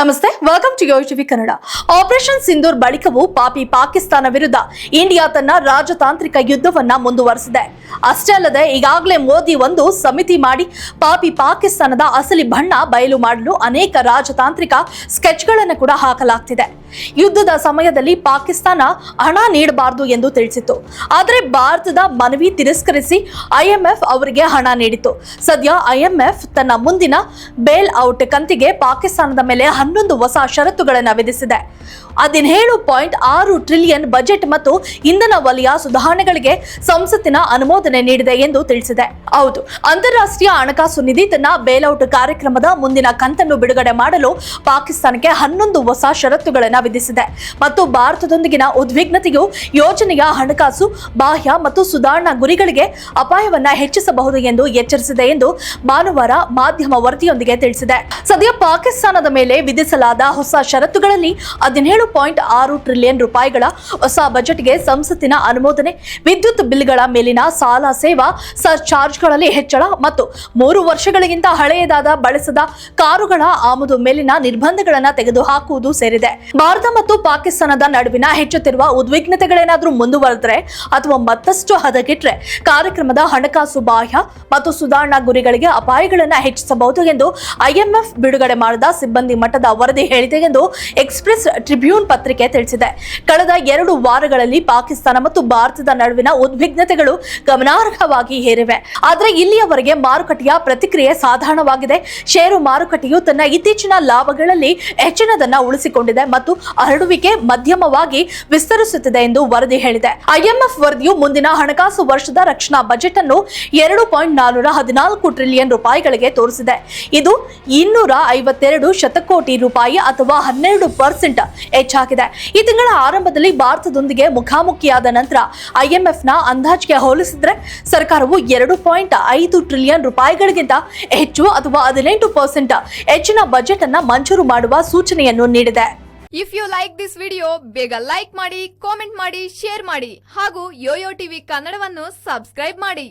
ನಮಸ್ತೆ welcome to ಯೋಜಿವಿ Kannada operation Sindoor ಬಳಿಕವೂ ಪಾಪಿ ಪಾಕಿಸ್ತಾನ ವಿರುದ್ಧ ಇಂಡಿಯಾ ತನ್ನ ರಾಜತಾಂತ್ರಿಕ ಯುದ್ಧವನ್ನ ಮುಂದುವರೆಸಿದೆ. ಅಷ್ಟೇ ಅಲ್ಲದೆ ಈಗಾಗಲೇ ಮೋದಿ ಒಂದು ಸಮಿತಿ ಮಾಡಿ ಪಾಪಿ ಪಾಕಿಸ್ತಾನದ ಅಸಲಿ ಬಣ್ಣ ಬಯಲು ಮಾಡಲು ಅನೇಕ ರಾಜತಾಂತ್ರಿಕ ಸ್ಕೆಚ್ಗಳನ್ನು ಕೂಡ ಹಾಕಲಾಗ್ತಿದೆ. ಯುದ್ಧದ ಸಮಯದಲ್ಲಿ ಪಾಕಿಸ್ತಾನ ಹಣ ನೀಡಬಾರದು ಎಂದು ತಿಳಿಸಿತ್ತು. ಆದರೆ ಭಾರತದ ಮನವಿ ತಿರಸ್ಕರಿಸಿ ಐಎಂಎಫ್ ಅವರಿಗೆ ಹಣ ನೀಡಿತು ಸದ್ಯ ಐಎಂಎಫ್ ತನ್ನ ಮುಂದಿನ ಬೇಲ್ ಔಟ್ ಕಂತಿಗೆ ಪಾಕಿಸ್ತಾನದ ಮೇಲೆ ಹನ್ನೊಂದು ಹೊಸ ಷರತ್ತುಗಳನ್ನು ವಿಧಿಸಿದೆ. ಹದಿನೇಳು ಪಾಯಿಂಟ್ ಆರು ಟ್ರಿಲಿಯನ್ ಬಜೆಟ್ ಮತ್ತು ಇಂಧನ ವಲಯ ಸುಧಾರಣೆಗಳಿಗೆ ಸಂಸತ್ತಿನ ಅನುಮೋದನೆ ನೀಡಿದೆ ಎಂದು ತಿಳಿಸಿದೆ. ಹೌದು. ಅಂತಾರಾಷ್ಟ್ರೀಯ ಹಣಕಾಸು ನಿಧಿ ತನ್ನ ಬೇಲ್ಔಟ್ ಕಾರ್ಯಕ್ರಮದ ಮುಂದಿನ ಕಂತನ್ನು ಬಿಡುಗಡೆ ಮಾಡಲು ಪಾಕಿಸ್ತಾನಕ್ಕೆ ಹನ್ನೊಂದು ಹೊಸ ಷರತ್ತುಗಳನ್ನು ವಿಧಿಸಿದೆ. ಮತ್ತು ಭಾರತದೊಂದಿಗಿನ ಉದ್ವಿಗ್ನತೆಯು ಯೋಜನೆಯ ಹಣಕಾಸು, ಬಾಹ್ಯ ಮತ್ತು ಸುಧಾರಣಾ ಗುರಿಗಳಿಗೆ ಅಪಾಯವನ್ನ ಹೆಚ್ಚಿಸಬಹುದು ಎಂದು ಎಚ್ಚರಿಸಿದೆ ಎಂದು ಭಾನುವಾರ ಮಾಧ್ಯಮ ವರದಿಯೊಂದಿಗೆ ತಿಳಿಸಿದೆ. ಸದ್ಯ ಪಾಕಿಸ್ತಾನದ ಮೇಲೆ ವಿಧಿಸಲಾದ ಹೊಸ ಷರತ್ತುಗಳಲ್ಲಿ ಹದಿನೇಳು ಪಾಯಿಂಟ್ ಆರು ಟ್ರಿಲಿಯನ್ ರೂಪಾಯಿಗಳ ಹೊಸ ಬಜೆಟ್ಗೆ ಸಂಸತ್ತಿನ ಅನುಮೋದನೆ, ವಿದ್ಯುತ್ ಬಿಲ್ಗಳ ಮೇಲಿನ ಸಾಲ ಸೇವಾ ಸರ್ಚಾರ್ಜ್ಗಳಲ್ಲಿ ಹೆಚ್ಚಳ ಮತ್ತು ಮೂರು ವರ್ಷಗಳಿಗಿಂತ ಹಳೆಯದಾದ ಬಳಸದ ಕಾರುಗಳ ಆಮದು ಮೇಲಿನ ನಿರ್ಬಂಧಗಳನ್ನು ತೆಗೆದುಹಾಕುವುದು ಸೇರಿದೆ. ಭಾರತ ಮತ್ತು ಪಾಕಿಸ್ತಾನದ ನಡುವಿನ ಹೆಚ್ಚುತ್ತಿರುವ ಉದ್ವಿಗ್ನತೆಗಳೇನಾದರೂ ಮುಂದುವರೆದ್ರೆ ಅಥವಾ ಮತ್ತಷ್ಟು ಹದಗೆಟ್ರೆ ಕಾರ್ಯಕ್ರಮದ ಹಣಕಾಸು ಬಾಹ್ಯ ಮತ್ತು ಸುಧಾರಣಾ ಗುರಿಗಳಿಗೆ ಅಪಾಯಗಳನ್ನು ಹೆಚ್ಚಿಸಬಹುದು ಎಂದು ಐಎಂಎಫ್ ಬಿಡುಗಡೆ ಮಾಡಿದ ಸಿಬ್ಬಂದಿ ಮಟ್ಟದ ವರದಿ ಹೇಳಿದೆ ಎಂದು ಎಕ್ಸ್ಪ್ರೆಸ್ ಟ್ರಿಬ್ಯೂನ್ ಪತ್ರಿಕೆ ತಿಳಿಸಿದೆ. ಕಳೆದ ಎರಡು ವಾರಗಳಲ್ಲಿ ಪಾಕಿಸ್ತಾನ ಮತ್ತು ಭಾರತದ ನಡುವಿನ ಉದ್ವಿಗ್ನತೆಗಳು ಗಮನಾರ್ಹವಾಗಿ ಹೇರಿವೆ ಆದರೆ ಇಲ್ಲಿಯವರೆಗೆ ಮಾರುಕಟ್ಟೆಯ ಪ್ರತಿಕ್ರಿಯೆ ಸಾಧಾರಣವಾಗಿದೆ. ಷೇರು ಮಾರುಕಟ್ಟೆಯು ತನ್ನ ಇತ್ತೀಚಿನ ಲಾಭಗಳಲ್ಲಿ ಹೆಚ್ಚಿನದನ್ನ ಉಳಿಸಿಕೊಂಡಿದೆ ಮತ್ತು ಹರಡುವಿಕೆ ಮಧ್ಯಮವಾಗಿ ವಿಸ್ತರಿಸುತ್ತಿದೆ ಎಂದು ವರದಿ ಹೇಳಿದೆ. ಐಎಂಎಫ್ ವರದಿಯು ಮುಂದಿನ ಹಣಕಾಸು ವರ್ಷದ ರಕ್ಷಣಾ ಬಜೆಟ್ ಅನ್ನು ಎರಡು ಪಾಯಿಂಟ್ ನಾನೂರ ಹದಿನಾಲ್ಕು ಟ್ರಿಲಿಯನ್ ರೂಪಾಯಿಗಳಿಗೆ ತೋರಿಸಿದೆ. ಇದು ಇನ್ನೂರ ಐವತ್ತೆರಡು ಶತಕೋಟಿ ರೂಪಾಯಿ ಅಥವಾ ಹನ್ನೆರಡು ಪರ್ಸೆಂಟ್ ಹೆಚ್ಚಾಗಿದೆ. ಈ ತಿಂಗಳ ಆರಂಭದಲ್ಲಿ ಭಾರತದೊಂದಿಗೆ ಮುಖಾಮುಖಿಯಾದ ನಂತರ ಐಎಂಎಫ್ನ ಅಂದಾಜಿಗೆ ಹೋಲಿಸಿದ್ರೆ ಸರ್ಕಾರವು ಎರಡು ಪಾಯಿಂಟ್ ಐದು ಟ್ರಿಲಿಯನ್ ರೂಪಾಯಿಗಳಿಗಿಂತ ಹೆಚ್ಚು ಅಥವಾ ಹದಿನೆಂಟು ಪರ್ಸೆಂಟ್ ಹೆಚ್ಚಿನ ಬಜೆಟ್ ಅನ್ನ ಮಂಜೂರು ಮಾಡುವ ಸೂಚನೆಯನ್ನು ನೀಡಿದೆ. If you like this video ಬೇಗ ಲೈಕ್ ಮಾಡಿ ಕಾಮೆಂಟ್ ಮಾಡಿ ಶೇರ್ ಮಾಡಿ ಹಾಗೂ ಯೋಯೋ ಟಿವಿ ಕನ್ನಡವನ್ನು ಸಬ್ಸ್ಕ್ರೈಬ್ ಮಾಡಿ.